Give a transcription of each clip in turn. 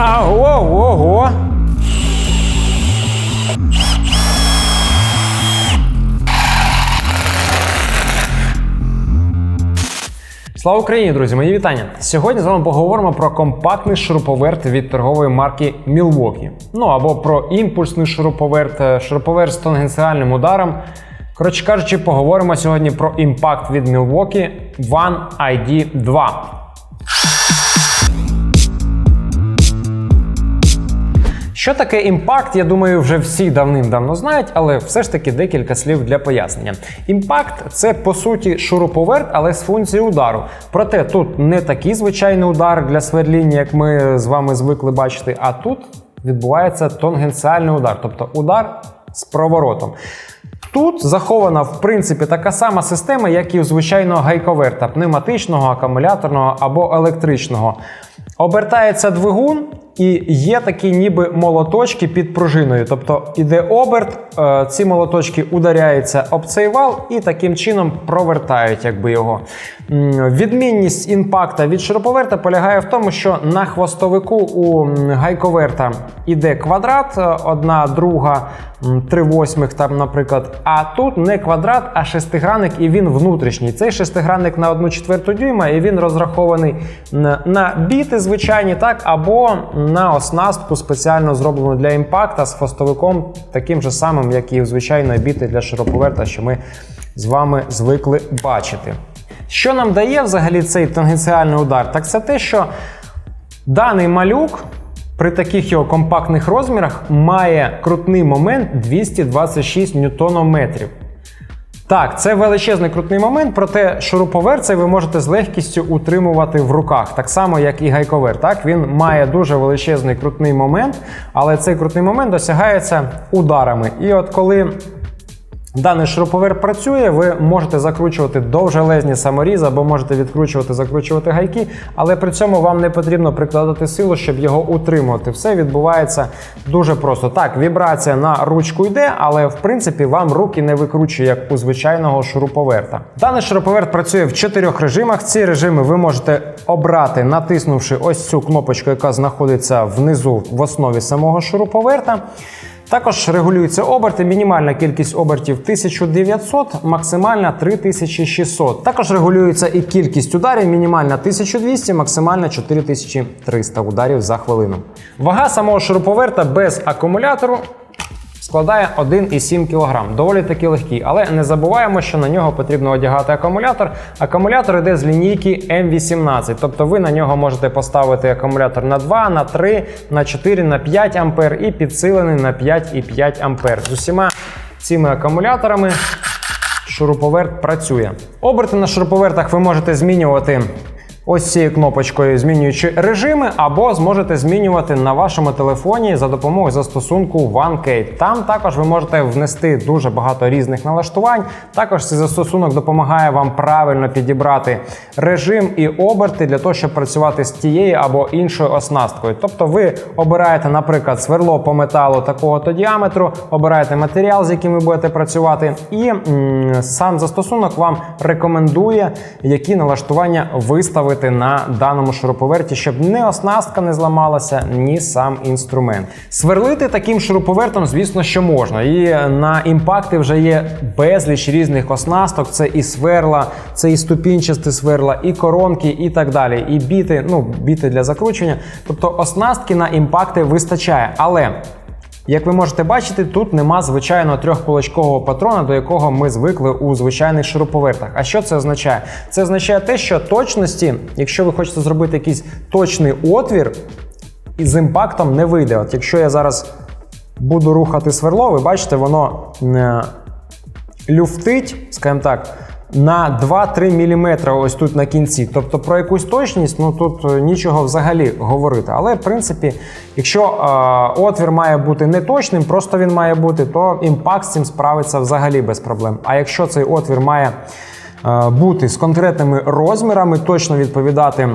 А, ого, ого. Слава Україні, друзі! Мої вітання! Сьогодні з вами поговоримо про компактний шуруповерт від торгової марки Milwaukee. Ну або про імпульсний шуруповерт, е, шуруповерт з тангенціальним ударом. Коротше кажучи, поговоримо сьогодні про імпакт від Milwaukee One ID 2. Що таке імпакт, я думаю, вже всі давним-давно знають, але все ж таки декілька слів для пояснення. Імпакт це по суті шуруповерт, але з функцією удару. Проте тут не такий звичайний удар для сверління, як ми з вами звикли бачити, а тут відбувається тангенціальний удар, тобто удар з проворотом. Тут захована в принципі така сама система, як і у звичайного гайковерта, пневматичного, акумуляторного або електричного. Обертається двигун. І є такі ніби молоточки під пружиною. Тобто іде оберт, е, ці молоточки ударяються об цей вал і таким чином провертають якби його. Відмінність імпакта від шуруповерта полягає в тому, що на хвостовику у гайковерта іде квадрат, е, одна друга, три восьмих, там, наприклад. А тут не квадрат, а шестигранник, і він внутрішній. Цей шестигранник на одну четверту дюйма, і він розрахований на біти звичайні, так, або на оснастку спеціально зроблену для імпакта з хвостовиком, таким же самим, як і в звичайної біти для шуруповерта, що ми з вами звикли бачити. Що нам дає взагалі цей тангенціальний удар? Так це те, що даний малюк при таких його компактних розмірах має крутний момент 226 ньютонометрів. Так, це величезний крутний момент, проте шуруповерт цей ви можете з легкістю утримувати в руках, так само, як і гайковер. Так, Він має дуже величезний крутний момент, але цей крутний момент досягається ударами. І от коли Даний шуруповерт працює, ви можете закручувати довжелезні саморізи або можете відкручувати, закручувати гайки, але при цьому вам не потрібно прикладати силу, щоб його утримувати. Все відбувається дуже просто. Так, вібрація на ручку йде, але в принципі вам руки не викручує, як у звичайного шуруповерта. Даний шуруповерт працює в чотирьох режимах. Ці режими ви можете обрати, натиснувши ось цю кнопочку, яка знаходиться внизу в основі самого шуруповерта. Також регулюються оберти, мінімальна кількість обертів 1900, максимальна 3600. Також регулюється і кількість ударів, мінімальна 1200, максимальна 4300 ударів за хвилину. Вага самого шуруповерта без акумулятору складає 1,7 кг. Доволі таки легкий, але не забуваємо, що на нього потрібно одягати акумулятор. Акумулятор йде з лінійки М18, тобто ви на нього можете поставити акумулятор на 2, на 3, на 4, на 5 А і підсилений на 5,5 А. З усіма цими акумуляторами шуруповерт працює. Оберти на шуруповертах ви можете змінювати ось цією кнопочкою, змінюючи режими, або зможете змінювати на вашому телефоні за допомогою застосунку OneKate. Там також ви можете внести дуже багато різних налаштувань. Також цей застосунок допомагає вам правильно підібрати режим і оберти для того, щоб працювати з тією або іншою оснасткою. Тобто ви обираєте, наприклад, сверло по металу такого-то діаметру, обираєте матеріал, з яким ви будете працювати, і м сам застосунок вам рекомендує, які налаштування виставити робити на даному шуруповерті, щоб ні оснастка не зламалася, ні сам інструмент. Сверлити таким шуруповертом, звісно, що можна. І на імпакти вже є безліч різних оснасток. Це і сверла, це і ступінчасті сверла, і коронки, і так далі. І біти, ну біти для закручення. Тобто оснастки на імпакти вистачає. Але як ви можете бачити, тут нема звичайного трьохполочкового патрона, до якого ми звикли у звичайних шуруповертах. А що це означає? Це означає те, що точності, якщо ви хочете зробити якийсь точний отвір, із імпактом не вийде. От Якщо я зараз буду рухати сверло, ви бачите, воно е, люфтить, скажімо так на 2-3 мм ось тут на кінці. Тобто про якусь точність ну тут е, нічого взагалі говорити. Але в принципі, якщо е, отвір має бути не точним, просто він має бути, то імпакт з цим справиться взагалі без проблем. А якщо цей отвір має е, бути з конкретними розмірами, точно відповідати.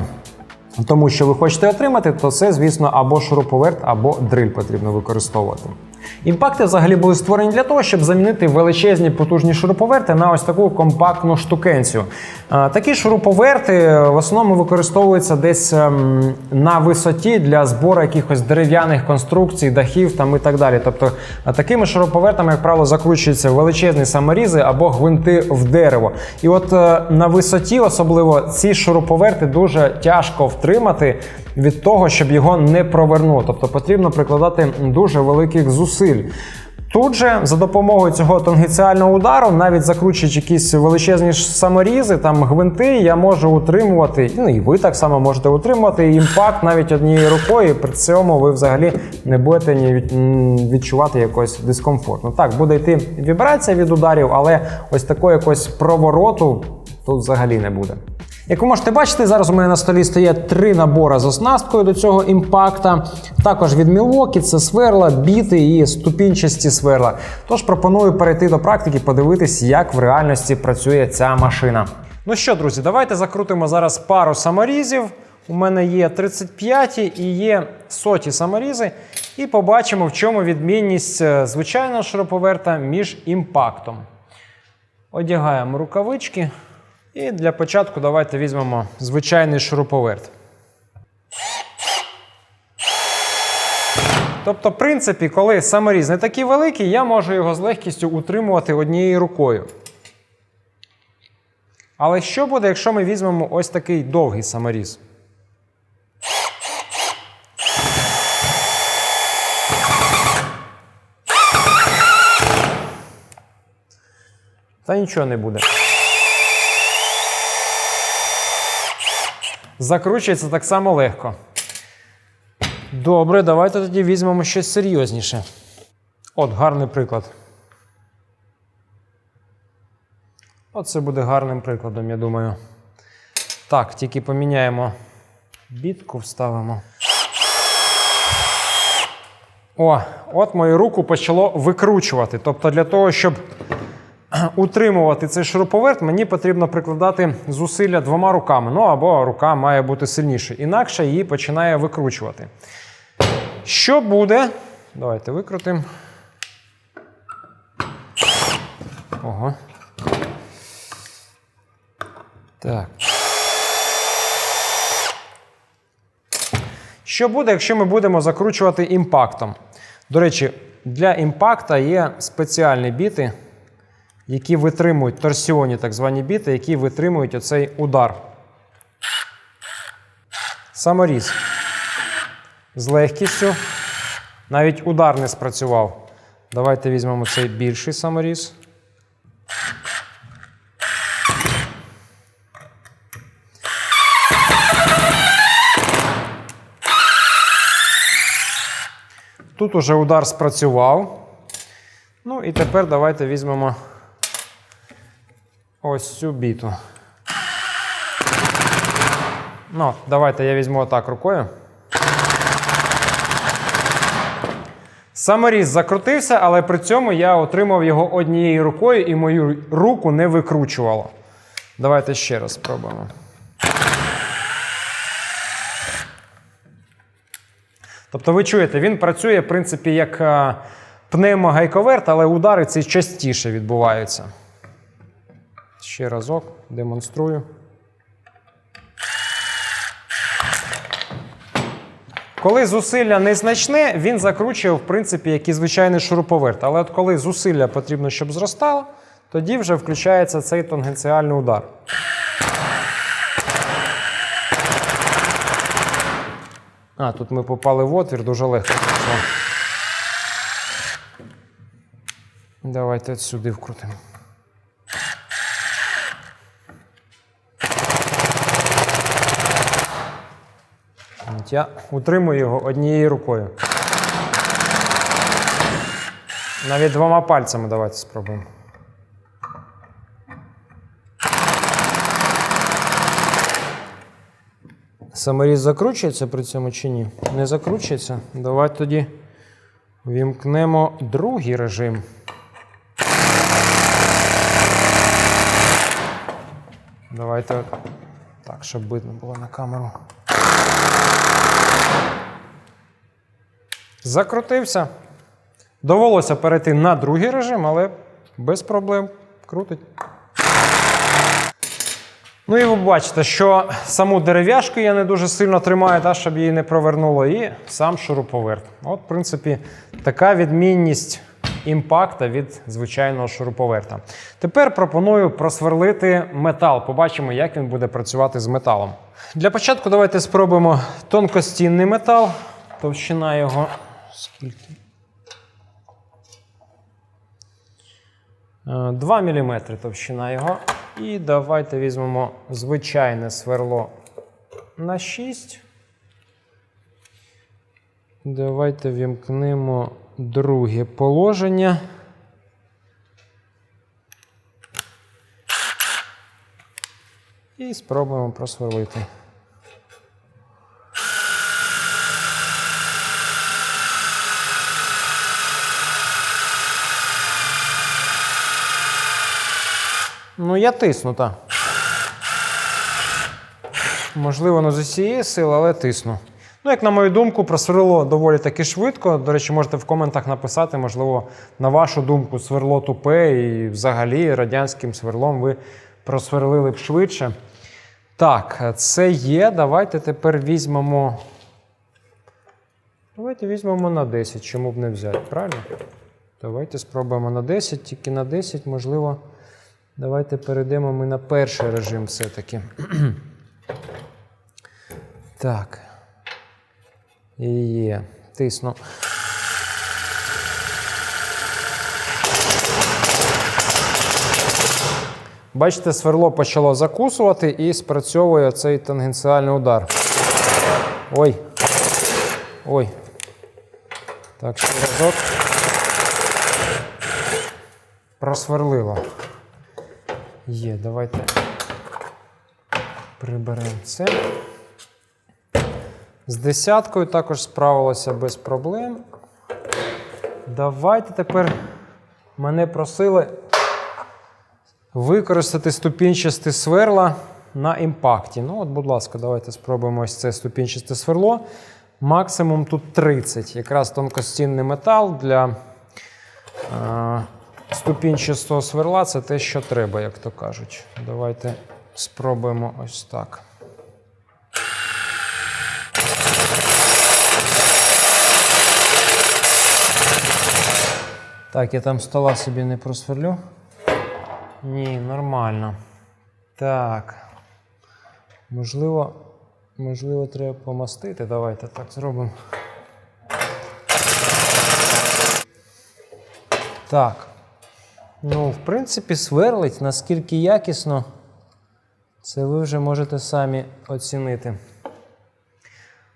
Тому що ви хочете отримати, то це, звісно, або шуруповерт, або дриль потрібно використовувати. Імпакти взагалі були створені для того, щоб замінити величезні потужні шуруповерти на ось таку компактну штукенцію. Такі шуруповерти в основному використовуються десь ем, на висоті для збору якихось дерев'яних конструкцій, дахів там і так далі. Тобто такими шуруповертами, як правило, закручуються величезні саморізи або гвинти в дерево. І от е, на висоті, особливо, ці шуруповерти дуже тяжко втримати від того, щоб його не провернути. Тобто потрібно прикладати дуже великих зусиль. Тут же за допомогою цього тангенціального удару, навіть закручуючи якісь величезні саморізи, там гвинти, я можу утримувати, ну і ви так само можете утримувати імпакт навіть однією рукою. і При цьому ви взагалі не будете відчувати якось дискомфортно. Так, буде йти вібрація від ударів, але ось такого якогось провороту тут взагалі не буде. Як ви можете бачити, зараз у мене на столі стоять три набори з оснасткою до цього імпакта. Також від Milwaukee це сверла, біти і ступінчасті сверла. Тож пропоную перейти до практики, подивитись, як в реальності працює ця машина. Ну що, друзі, давайте закрутимо зараз пару саморізів. У мене є 35 і є соті саморізи. І побачимо, в чому відмінність е, звичайного шуруповерта між імпактом. Одягаємо рукавички. І для початку давайте візьмемо звичайний шуруповерт. Тобто, в принципі, коли саморіз не такий великий, я можу його з легкістю утримувати однією рукою. Але що буде, якщо ми візьмемо ось такий довгий саморіз? Та нічого не буде. Закручується так само легко. Добре, давайте тоді візьмемо щось серйозніше. От, гарний приклад. Оце буде гарним прикладом, я думаю. Так, тільки поміняємо бітку, вставимо. О, от мою руку почало викручувати. Тобто, для того, щоб утримувати цей шуруповерт, мені потрібно прикладати зусилля двома руками. Ну або рука має бути сильніше. Інакше її починає викручувати. Що буде? Давайте викрутимо. Ого. Так. Що буде, якщо ми будемо закручувати імпактом? До речі, для імпакта є спеціальні біти, які витримують торсіонні так звані біти, які витримують оцей удар. Саморіз. З легкістю. Навіть удар не спрацював. Давайте візьмемо цей більший саморіз. Тут уже удар спрацював. Ну і тепер давайте візьмемо ось цю біту. Ну, давайте я візьму отак рукою. Саморіз закрутився, але при цьому я отримав його однією рукою і мою руку не викручувало. Давайте ще раз спробуємо. Тобто ви чуєте, він працює, в принципі, як е, пневмогайковерт, але удари ці частіше відбуваються. Ще разок демонструю. Коли зусилля незначне, він закручує, в принципі, як і звичайний шуруповерт. Але от коли зусилля потрібно, щоб зростало, тоді вже включається цей тангенціальний удар. А, тут ми попали в отвір, дуже легко. Давайте сюди вкрутимо. От Я утримую його однією рукою. Навіть двома пальцями давайте спробуємо. Саморіз закручується при цьому чи ні? Не закручується. Давайте тоді вімкнемо другий режим. Давайте так, щоб видно було на камеру. Закрутився. Довелося перейти на другий режим, але без проблем. Крутить. Ну і ви бачите, що саму дерев'яшку я не дуже сильно тримаю, та, щоб її не провернуло, і сам шуруповерт. От, в принципі, така відмінність імпакта від звичайного шуруповерта. Тепер пропоную просверлити метал. Побачимо, як він буде працювати з металом. Для початку давайте спробуємо тонкостінний метал. Товщина його скільки? Е, 2 мм товщина його. І давайте візьмемо звичайне сверло на 6. Давайте вімкнемо друге положення. І спробуємо просверлити. Ну, я тисну. Можливо, не з усієї сили, але тисну. Ну, як на мою думку, просверло доволі таки швидко. До речі, можете в коментах написати, можливо, на вашу думку, сверло тупе і взагалі радянським сверлом ви просверлили б швидше. Так, це є. Давайте тепер візьмемо. Давайте візьмемо на 10, чому б не взяти, правильно? Давайте спробуємо на 10, тільки на 10, можливо. Давайте перейдемо ми на перший режим все-таки. так. Є. Тисну. Бачите, сверло почало закусувати і спрацьовує цей тангенціальний удар. Ой. Ой. Так, ще разок. Просверлило. Є, давайте приберемо це. З десяткою також справилося без проблем. Давайте тепер мене просили використати ступінчасте сверла на імпакті. Ну, от, будь ласка, давайте спробуємо ось це ступінчасте сверло. Максимум тут 30. Якраз тонкостінний метал для е, ступінчастого сверла це те, що треба, як то кажуть. Давайте спробуємо ось так. Так, я там стола собі не просверлю. Ні, нормально. Так. Можливо, можливо, треба помастити. Давайте так зробимо. Так. Ну, в принципі, сверлить, наскільки якісно, це ви вже можете самі оцінити.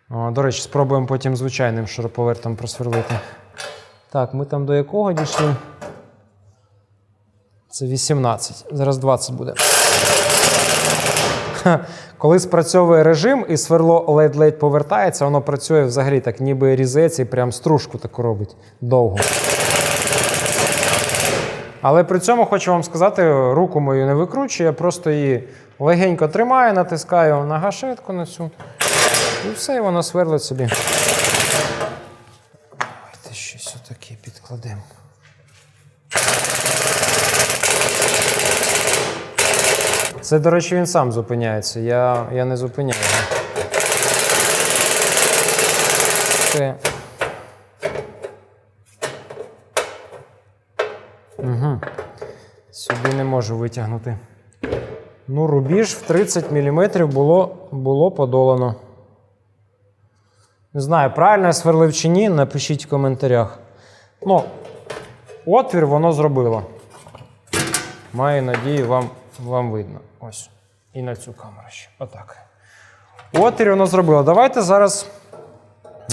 О, до речі, спробуємо потім звичайним шуруповертом просверлити. Так, ми там до якого дійшли? Це 18. Зараз 20 буде. Коли спрацьовує режим і сверло ледь-ледь повертається, воно працює взагалі так, ніби різець і прям стружку таку робить довго. Але при цьому хочу вам сказати, руку мою не викручую, я просто її легенько тримаю, натискаю на гашетку на цю. І все, і воно сверлить собі. Підкладемо. Це, до речі, він сам зупиняється. Я, я не зупиняю. Це. Угу. Сюди не можу витягнути. Ну, рубіж в 30 мм було, було подолано. Не знаю, правильно я сверлив чи ні, напишіть в коментарях. Ну, отвір воно зробило. Маю надію, вам, вам видно. Ось. І на цю камеру ще. Отак. Отвір воно зробило. Давайте зараз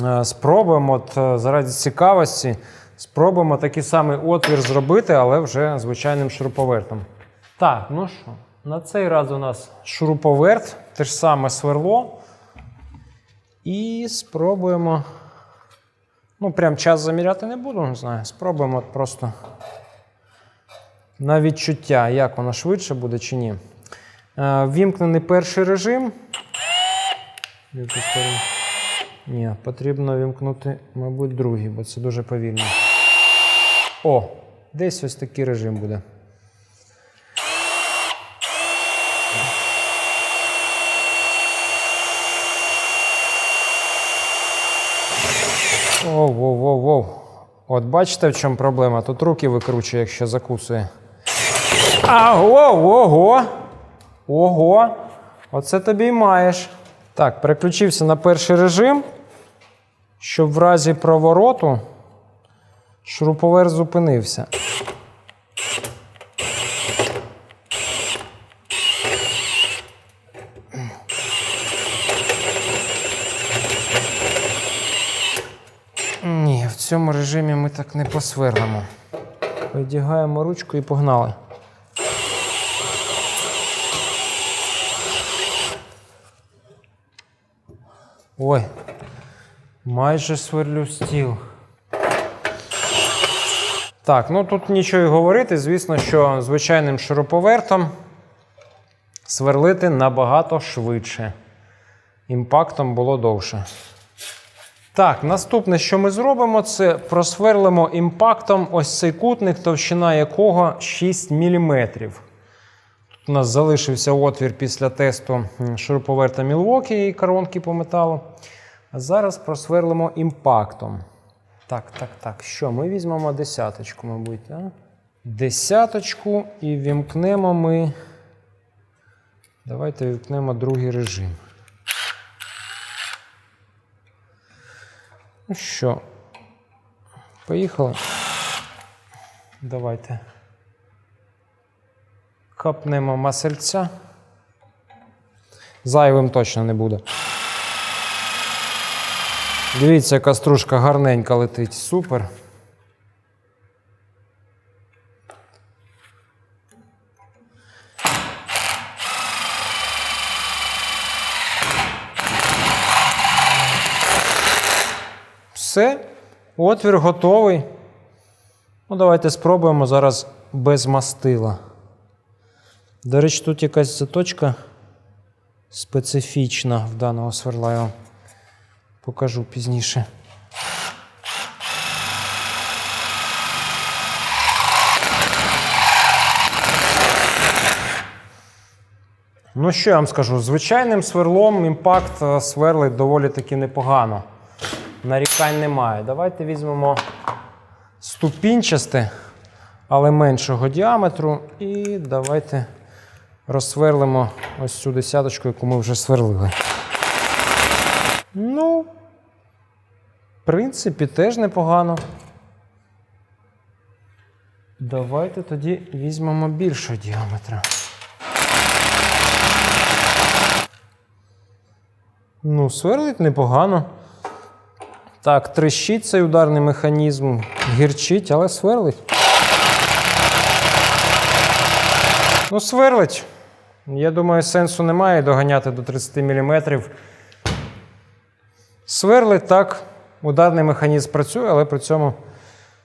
е, спробуємо, от, е, заради цікавості, спробуємо такий самий отвір зробити, але вже звичайним шуруповертом. Так, ну що, на цей раз у нас шуруповерт, те ж саме сверло. І спробуємо. Ну, прям час заміряти не буду, не знаю. Спробуємо от просто на відчуття, як воно швидше буде чи ні. Е, Вімкнений перший режим. Ні, потрібно вімкнути, мабуть, другий, бо це дуже повільно. О, десь ось такий режим буде. Воу, воу, воу, воу. От бачите, в чому проблема? Тут руки викручує, якщо закусує. А, ого, ого. Ого. Оце тобі й маєш. Так, переключився на перший режим, щоб в разі провороту шуруповер зупинився. Ні, в цьому режимі ми так не посверлимо. Одягаємо ручку і погнали. Ой, майже сверлю стіл. Так, ну тут нічого й говорити. Звісно, що звичайним шуруповертом сверлити набагато швидше. Імпактом було довше. Так, наступне, що ми зробимо, це просверлимо імпактом ось цей кутник, товщина якого 6 мм. Тут у нас залишився отвір після тесту шуруповерта Milwaukee і коронки по металу. А зараз просверлимо імпактом. Так, так, так. Що? Ми візьмемо десяточку, мабуть. А? Десяточку і вімкнемо ми. Давайте вімкнемо другий режим. Ну що, поїхали. Давайте. Капнемо масельця. Зайвим точно не буде. Дивіться, яка стружка гарненька летить. Супер. Все, отвір готовий. Ну, давайте спробуємо зараз без мастила. До речі, тут якась заточка специфічна в даного сверла. Я вам покажу пізніше. Ну, що я вам скажу? Звичайним сверлом імпакт е, сверлить доволі таки непогано. Нарікань немає. Давайте візьмемо ступінчасте, але меншого діаметру. І давайте розсверлимо ось цю десяточку, яку ми вже сверлили. Ну, в принципі, теж непогано. Давайте тоді візьмемо більшого діаметра. Ну, сверлить непогано. Так, трещить цей ударний механізм, гірчить, але сверлить. Ну, сверлить. Я думаю, сенсу немає доганяти до 30 мм. Сверлить так. Ударний механізм працює, але при цьому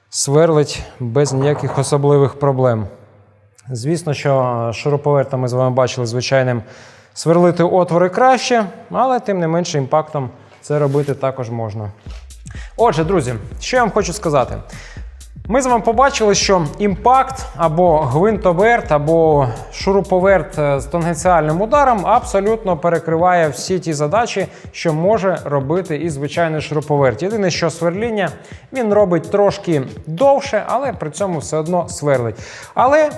сверлить без ніяких особливих проблем. Звісно, що шуруповерта ми з вами бачили звичайним сверлити отвори краще, але тим не менше імпактом це робити також можна. Отже, друзі, що я вам хочу сказати. Ми з вами побачили, що імпакт або гвинтоверт, або шуруповерт е, з тангенціальним ударом абсолютно перекриває всі ті задачі, що може робити і звичайний шуруповерт. Єдине, що сверління він робить трошки довше, але при цьому все одно сверлить. Але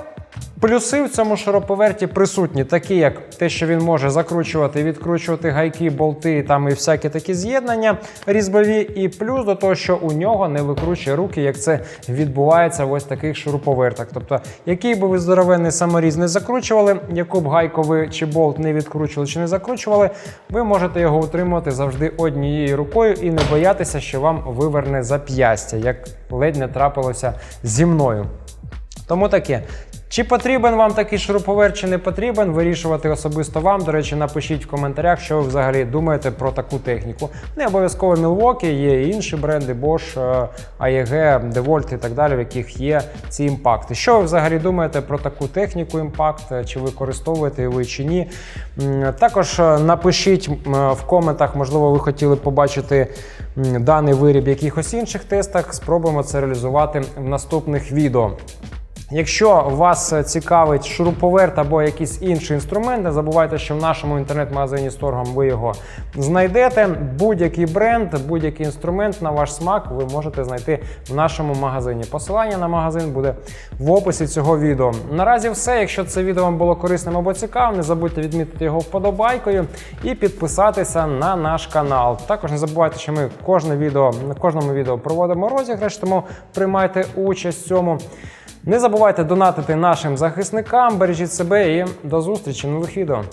Плюси в цьому шуруповерті присутні, такі як те, що він може закручувати відкручувати гайки, болти там і всякі такі з'єднання різьбові. І плюс до того, що у нього не викручує руки, як це відбувається в ось таких шуруповертах. Тобто, який би ви здоровенний саморіз не закручували, яку б гайку ви чи болт не відкручували чи не закручували, ви можете його утримувати завжди однією рукою і не боятися, що вам виверне зап'ястя, як ледь не трапилося зі мною. Тому таке. Чи потрібен вам такий шуруповерт, чи не потрібен, вирішувати особисто вам. До речі, напишіть в коментарях, що ви взагалі думаєте про таку техніку. Не обов'язково Milwaukee, є і інші бренди, Bosch, е, AEG, DeWalt і так далі, в яких є ці імпакти. Що ви взагалі думаєте про таку техніку імпакт? Чи використовуєте ви чи ні? Також е, напишіть в коментах, можливо, ви хотіли побачити даний виріб якихось інших тестах. Спробуємо це реалізувати в наступних відео. Якщо вас е, цікавить шуруповерт або якийсь інший інструмент, не забувайте, що в нашому інтернет-магазині Сторгом ви його знайдете. Будь-який бренд, будь-який інструмент на ваш смак ви можете знайти в нашому магазині. Посилання на магазин буде в описі цього відео. Наразі все. Якщо це відео вам було корисним або цікавим, не забудьте відмітити його вподобайкою і підписатися на наш канал. Також не забувайте, що ми кожне відео на кожному відео проводимо розіграш, тому приймайте участь в цьому. Не забувайте донатити нашим захисникам, бережіть себе і до зустрічі нових відео.